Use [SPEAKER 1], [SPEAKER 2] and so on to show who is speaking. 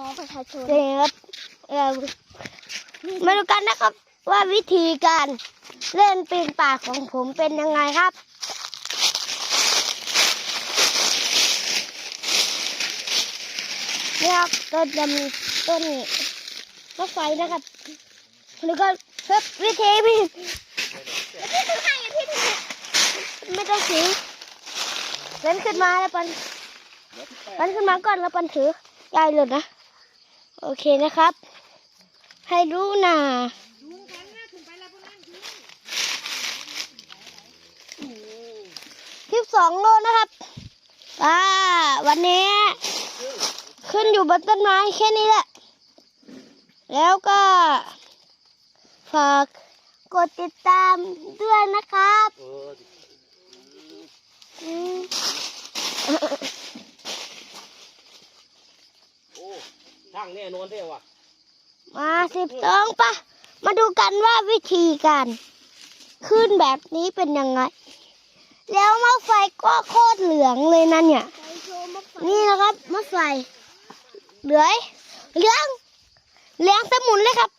[SPEAKER 1] น้องประชาชน
[SPEAKER 2] นี่ครับเอ่อมาดูกันนะครับ ว่าวิธีการเล่นปีนป่ายของผมเป็นยังไงครับนี่ครับต้นจะมีต้นรถไฟนะครับแล้วก็เพิ่มวิธีพี่
[SPEAKER 1] พี่ถือให้อะพี่ถือให้
[SPEAKER 2] ไม่ต้องถือเล่นขึ้นมาแล้วปันปันขึ้นมาก่อนแล้วปันถือยายหลุดนะ โอเคนะครับ ให้รู้นะคลิปสองโลนะครับอ่าวันนี้ ขึ้นอยู่บนต้นไม้แค่นี้แหละ แล้วก็ฝากกดติดตามด้วยนะครับ
[SPEAKER 3] เออ
[SPEAKER 2] อืม
[SPEAKER 3] โอ้ ช่างแน่นอนเด้ว่ะ
[SPEAKER 2] มาสิบสองปะมาดูกันว่าวิธีการขึ้นแบบนี้เป็นยังไง แล้วมะไฟก็โคตรเหลืองเลยนะเนี่ย นี่นะครับมะไฟเหลือยเหลืองเหลืองสมุนเลยครับ